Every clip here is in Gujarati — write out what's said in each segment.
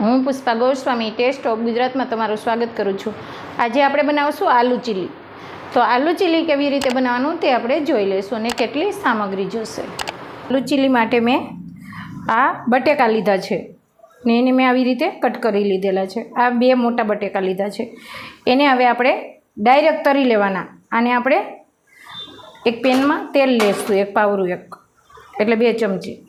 હું પુષ્પા ગોસ્વામી, ટેસ્ટ ઓફ ગુજરાતમાં તમારું સ્વાગત કરું છું. આજે આપણે બનાવશું આલુ ચીલી. તો આલુ ચીલી કેવી રીતે બનાવવાનું તે આપણે જોઈ લઈશું અને કેટલી સામગ્રી જોશે. આલુ ચીલી માટે મેં આ બટેકા લીધા છે. ને એને મેં આવી રીતે કટ કરી લીધેલા છે. આ બે મોટા બટેકા લીધા છે. એને હવે આપણે ડાયરેક્ટ તરી લેવાના. અને આપણે એક પેનમાં તેલ લેશું, એક પાવરું એક. એટલે બે ચમચી.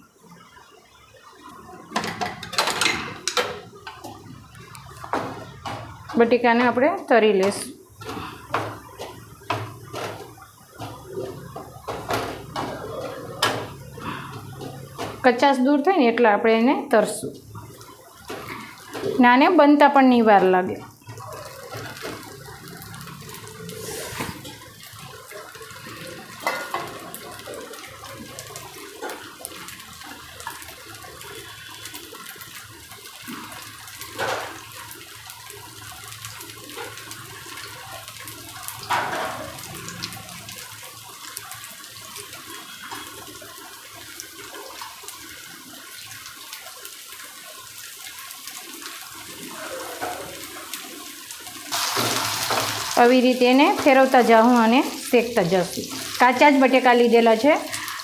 બટેકાને આપણે તરી લઈશું. કચાસ દૂર થાય ને એટલે આપણે એને તરશું. નાને બનતા પણ નહીં વાર લાગે. આવી રીતે એને ફેરવતા જાઉં અને શેકતા જશું કાચા જ બટેકા લીધેલા છે,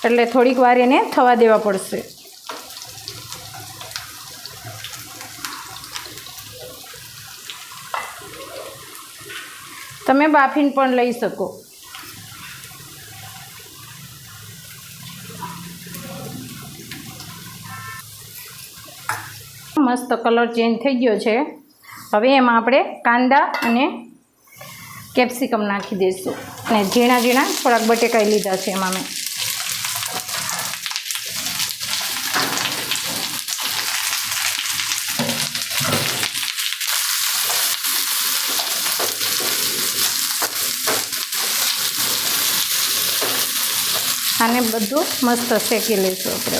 એટલે થોડીક વાર એને થવા દેવા પડશે. તમે બાફીને પણ લઈ શકો. મસ્ત કલર ચેન્જ થઈ ગયો છે. હવે એમાં આપણે કાંદા અને કેપ્સિકમ નાખી દઈશું. અને ઝીણા ઝીણા થોડાક બટેકાઈ લીધા છે એમાં મેં. આને બધું મસ્ત શેકી લઈશું આપણે.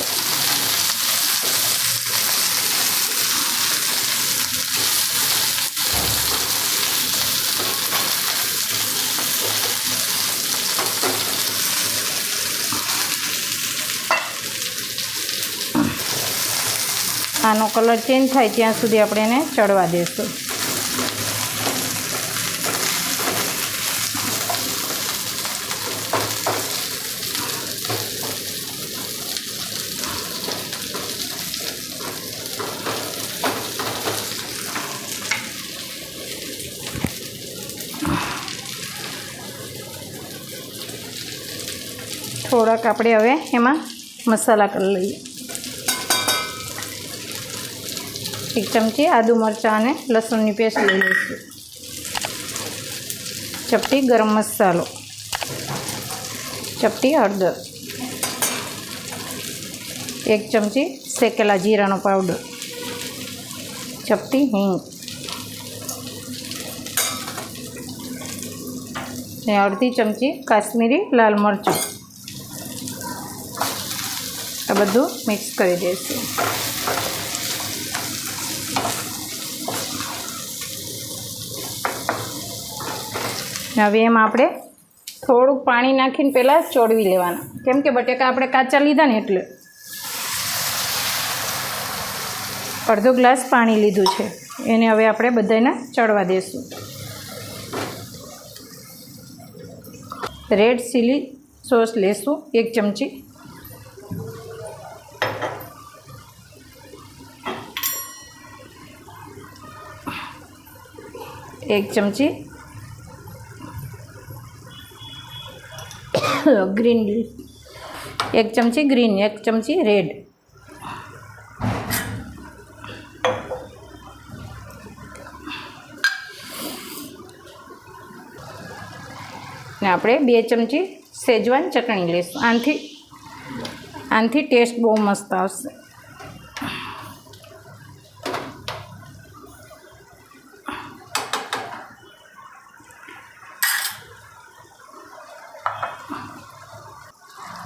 આનો કલર ચેન્જ થાય ત્યાં સુધી આપણે એને ચડવા દઈશું થોડાક આપણે હવે એમાં મસાલા કરી લઈએ. એક ચમચી આદુ મરચાં અને લસણની પેસ્ટ લઈ લઈશું. ચપટી ગરમ મસાલો. ચપટી હળદર. એક ચમચી શેકેલા જીરાનો પાવડર. ચપટી હિંગ. ને અડધી ચમચી કાશ્મીરી લાલ મરચું. આ બધું મિક્સ કરી દઈશું. હવે એમાં આપણે થોડુંક પાણી નાખીને પહેલાં ચોળવી લેવાના. કેમ કે બટેકા આપણે કાચા લીધા ને એટલે. અડધો ગ્લાસ પાણી લીધું છે. એને હવે આપણે બધાને ચડવા દઈશું રેડ ચીલી સોસ લેશું, એક ચમચી. એક ચમચી ગ્રીન એક ચમચી ગ્રીન એક ચમચી રેડ ને આપણે બે ચમચી સેજવાન ચટણી લઈશું. આનાથી આનાથી ટેસ્ટ બહુ મસ્ત આવશે.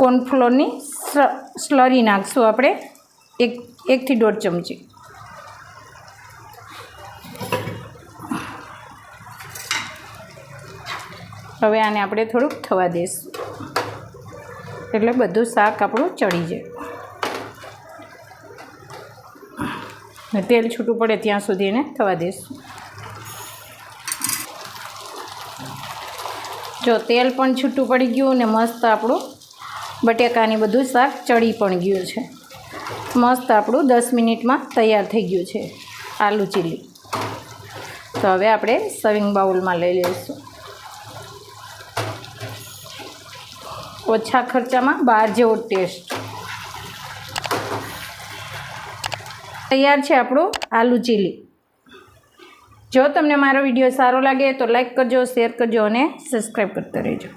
કોર્નફ્લોરની સ્લરી નાખશું આપણે. એક, એકથી દોઢ ચમચી. હવે આને આપણે થોડુંક થવા દઈશું એટલે બધું શાક આપણું ચડી જાય. તેલ છૂટું પડે ત્યાં સુધી એને થવા દઈશું જો તેલ પણ છૂટું પડી ગયું ને મસ્ત આપણું બટેકાની બધું શાક ચડી પણ ગયું છે. મસ્ત આપણું દસ મિનિટમાં તૈયાર થઈ ગયું છે આલુ ચીલી. તો હવે આપણે સવિંગ બાઉલમાં લઈ લઈશું. ઓછા ખર્ચામાં બહાર જેવો ટેસ્ટ તૈયાર છે આપણું આલુ ચીલી. જો તમને મારો વીડિયો સારો લાગે તો લાઈક કરજો શેર કરજો અને સબસ્ક્રાઈબ કરતા રહેજો.